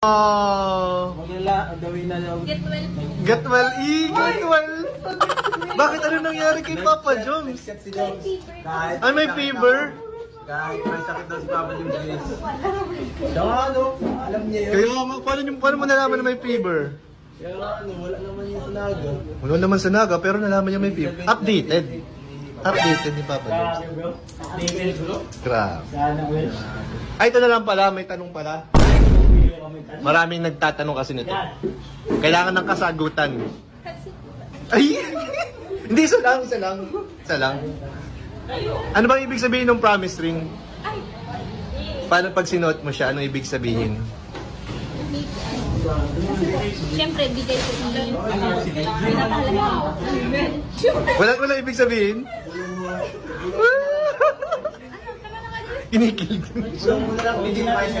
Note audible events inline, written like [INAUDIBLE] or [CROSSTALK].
Oh, Maglala, ang gawin na daw. Get well. get well, e, get well. Bakit ano nangyari kay Papa Joms? Sikat si Joms. Kahit Ay, may fever? Kahit may sakit daw si Papa Joms. guys. Siya nga ano, alam niya yun. Kaya nga, paano, yung, paano mo nalaman na may fever? Kaya nga ano, wala naman yung sanaga. Wala naman sa naga, pero nalaman niya may fever. Updated. Updated ni Papa Joms. Grabe. Sana well. Ay, ito na lang pala, may tanong pala. Maraming nagtatanong kasi nito. Kailangan ng kasagutan. Ay! [LAUGHS] Hindi, isa lang, isa lang. Isa lang. Ano bang ibig sabihin ng promise ring? Paano pag sinuot mo siya, anong ibig sabihin? Siyempre, bigay ko pinapahalaga ko. Wala, wala ibig sabihin? Kinikilig. So, muna lang, na [LAUGHS] kayo sa